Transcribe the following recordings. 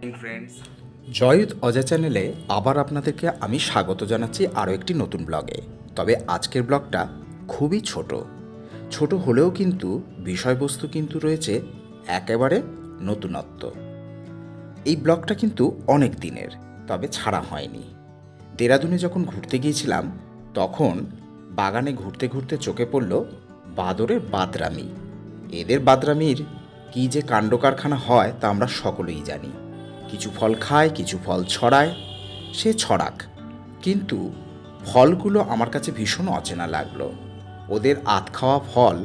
Friends জয়ুত Ajay চ্যানেলে আবার আপনাদেরকে আমি স্বাগত জানাচ্ছি আরও একটি নতুন ব্লগে। তবে আজকের ব্লগটা খুবই ছোট। ছোট হলেও কিন্তু বিষয়বস্তু কিন্তু রয়েছে একেবারে নতুনত্ব। এই ব্লগটা কিন্তু অনেক দিনের, তবে ছাড়া হয়নি। দেরাদুনে যখন ঘুরতে গিয়েছিলাম, তখন বাগানে ঘুরতে ঘুরতে চোখে পড়ল বাদরের বাদরামি। এদের বাদরামির কী যে কাণ্ড কারখানা হয় তা আমরা সকলেই জানি। কিছু ফল খায়, কিছু ফল ছড়ায়, সে ছড়াক। কিন্তু ফলগুলো আমার কাছে ভীষণ অচেনা লাগল। ওদের আত খাওয়া ফল,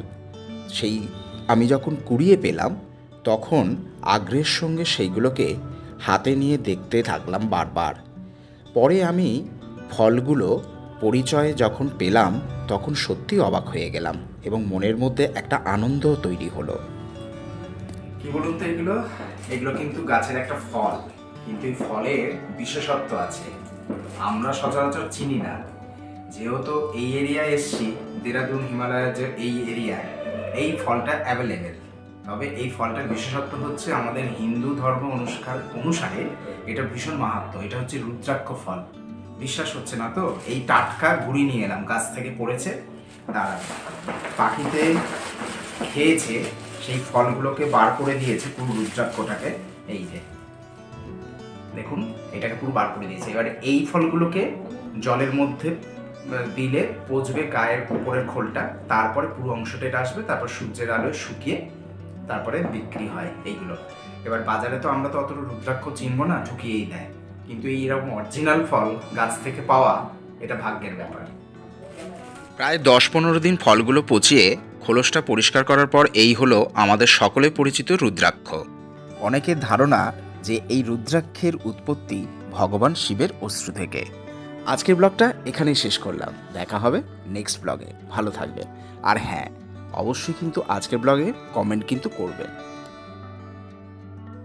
সেই আমি যখন কুড়িয়ে পেলাম, তখন আগ্রহের সঙ্গে সেইগুলোকে হাতে নিয়ে দেখতে থাকলাম বারবার। পরে আমি ফলগুলো পরিচয়ে যখন পেলাম, তখন সত্যি অবাক হয়ে গেলাম এবং মনের মধ্যে একটা আনন্দ তৈরি হলো। কি বলুন তো এগুলো? এগুলো কিন্তু গাছের একটা ফল। কিন্তু এই ফলের বিশেষত্ব আছে। আমরা সচরাচর চিনি না। যেহেতু এই এরিয়ায় এসছি, দেরাদুন, হিমালয়ের যে এই এরিয়ায় এই ফলটা অ্যাভেলেবেল তবে এই ফলটার বিশেষত্ব হচ্ছে আমাদের হিন্দু ধর্ম অনুষ্কার অনুসারে এটা ভীষণ মাহাত্ম। এটা হচ্ছে রুদ্রাক্ষ ফল। বিশ্বাস হচ্ছে না তো? এই টাটকা ঘুরি নিয়ে এলাম। গাছ থেকে পড়েছে, দাঁড়ান। পাখিতে খেয়েছে সেই ফলগুলোকে বার করে দিয়েছে পুরো রুদ্রাক্ষটাকে। এই যে। দেখুন, এটাকে পুরো বার করে দিয়েছে। এবারে এই ফলগুলোকে জলের মধ্যে দিলে পচবে গায়ের উপরের খোলটা। তারপরে পুরো অংশটা এটা আসবে, তারপর সূর্যের আলোয় শুকিয়ে তারপরে বিক্রি হয় এইগুলো। এবার বাজারে তো আমরা তো অত রুদ্রাক্ষ চিনবো না ঠুকিয়েই দেয়। কিন্তু এই এরকম অরিজিনাল ফল গাছ থেকে পাওয়া, এটা ভাগ্যের ব্যাপার। প্রায় দশ পনেরো দিন ফলগুলো পচিয়ে খোলসটা পরিষ্কার করার পর এই হলো আমাদের সকলে পরিচিত রুদ্রাক্ষ। অনেকের ধারণা যে এই রুদ্রাক্ষের উৎপত্তি ভগবান শিবের অশ্রু থেকে। আজকের ব্লগটা এখানেই শেষ করলাম। দেখা হবে নেক্সট ব্লগে। ভালো থাকবে আর হ্যাঁ অবশ্যই কিন্তু আজকের ব্লগে কমেন্ট কিন্তু করবেন।